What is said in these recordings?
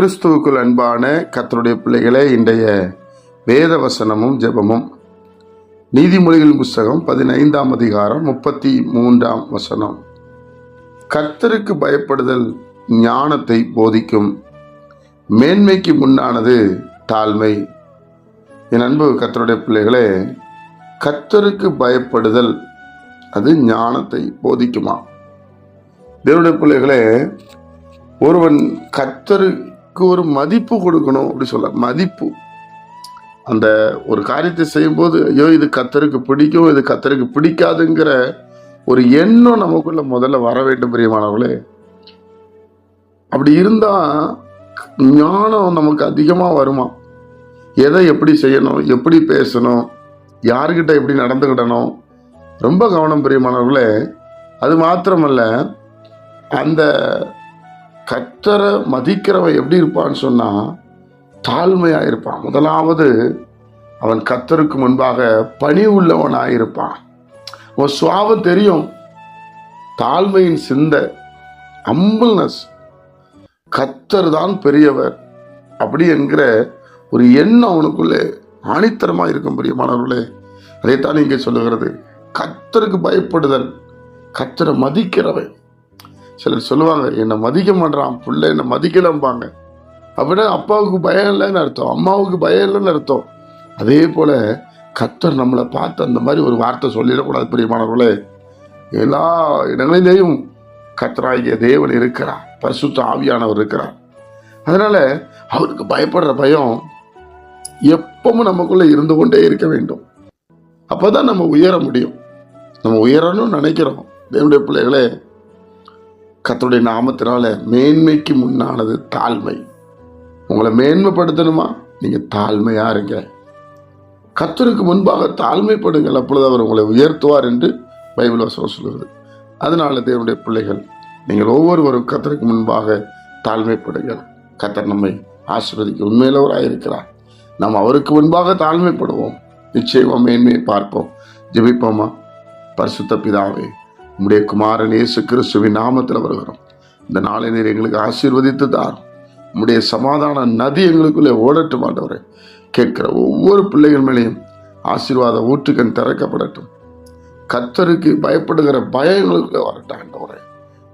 கிறிஸ்துவுக்குள் அன்பான கத்தருடைய பிள்ளைகளே இன்றைய வேத வசனமும் ஜெபமும் நீதிமொழிகளின் புஸ்தகம் பதினைந்தாம் அதிகாரம் முப்பத்தி மூன்றாம் வசனம். கர்த்தருக்கு பயப்படுதல் ஞானத்தை போதிக்கும் மேன்மைக்கு முன்னானது தாழ்மை. என் அன்பு கத்தருடைய பிள்ளைகளே கர்த்தருக்கு பயப்படுதல் அது ஞானத்தை போதிக்குமா? தேவனுடைய பிள்ளைகளே ஒருவன் அதுக்கு ஒரு மதிப்பு கொடுக்கணும் அப்படி சொல்ல மதிப்பு. அந்த ஒரு காரியத்தை செய்யும்போது ஐயோ இது கத்தருக்கு பிடிக்கும் இது கத்தருக்கு பிடிக்காதுங்கிற ஒரு எண்ணம் நமக்குள்ள முதல்ல வர வேண்டும் பிரியமானவர்களே. அப்படி இருந்தா ஞானம் நமக்கு அதிகமாக வருமா? எதை எப்படி செய்யணும் எப்படி பேசணும் யார்கிட்ட எப்படி நடந்துக்கிடணும்? ரொம்ப கவனம் பிரியமானவர்களே. அது மாத்திரமல்ல அந்த கத்தரை மதிக்கிறவன் எப்படி இருப்பான்னு சொன்னால் தாழ்மையாக இருப்பான். முதலாவது அவன் கத்தருக்கு முன்பாக பணி உள்ளவனாக இருப்பான். உன் சுவாவம் தெரியும். தாழ்மையின் சிந்தை அம்புல்னஸ் கத்தர் தான் பெரியவர் அப்படி என்கிற ஒரு எண்ணம் அவனுக்குள்ளே ஆணித்தரமாக இருக்கும் பிரியமானவர்களே அதைத்தான் இங்கே சொல்லுகிறது. கத்தருக்கு பயப்படுதல் கத்தரை மதிக்கிறவன். சிலர் சொல்லுவாங்க என்னை மதிக்க மாட்டான் பிள்ளை என்னை மதிக்கலம்பாங்க. அப்படின்னா அப்பாவுக்கு பயம் இல்லைன்னு அர்த்தம் அம்மாவுக்கு பயம் இல்லைன்னு அர்த்தம். அதே போல கத்தர் நம்மளை பார்த்து அந்த மாதிரி ஒரு வார்த்தை சொல்லிடக்கூடாது பிரியமானவர்களே. எல்லா இடங்களிலேயும் கத்தராகிய தேவன் இருக்கிறார் பரிசுத்த ஆவியானவர் இருக்கிறார். அதனால அவருக்கு பயப்படுற பயம் எப்பவும் நமக்குள்ளே இருந்து கொண்டே இருக்க வேண்டும். அப்போ தான் நம்ம உயர முடியும். நம்ம உயரணும்னு நினைக்கிறோம். தேவனுடைய பிள்ளைகளே கத்தருடைய நாமத்தினால மேன்மைக்கு முன்னானது தாழ்மை. உங்களை மேன்மைப்படுத்தணுமா? நீங்கள் தாழ்மையாக இருங்க. கத்தருக்கு முன்பாக தாழ்மைப்படுங்கள். அப்பொழுது அவர் உங்களை உயர்த்துவார் என்று பைபிள் வசனம் சொல்கிறது அதனால தேவனுடைய பிள்ளைகள் நீங்கள் ஒவ்வொருவரும் கத்தருக்கு முன்பாக தாழ்மைப்படுங்கள். கத்தர் நம்மை ஆசீர்வதிக்க உண்மையிலவராக இருக்கிறார். நாம் அவருக்கு முன்பாக தாழ்மைப்படுவோம். நிச்சயமாக மேன்மையை பார்ப்போம். ஜெபிப்போமா? பரிசுத்த பிதாவே உம்முடைய குமாரன் இயேசு கிறிஸ்துவின் நாமத்தில் வருகிறோம். இந்த நாளை நீர் எங்களுக்கு ஆசீர்வதித்து தாரும். உம்முடைய சமாதான நதி எங்களுக்குள்ளே ஓடட்டும் ஆண்டவரே. கேட்கிற ஒவ்வொரு பிள்ளைகள் மேலேயும் ஆசீர்வாத ஊற்றுக்கண் திறக்கப்படட்டும். கத்தருக்கு பயப்படுகிற பயம் எங்களுக்குள்ளே வரட்டும்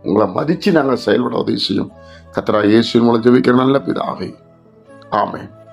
உங்களை மதித்து நாங்கள் செயல்பட உதவி செய்யும். கத்தரா இயேசுவின் மூலம் ஜெபிக்கிற நல்ல பிதாவே. ஆமே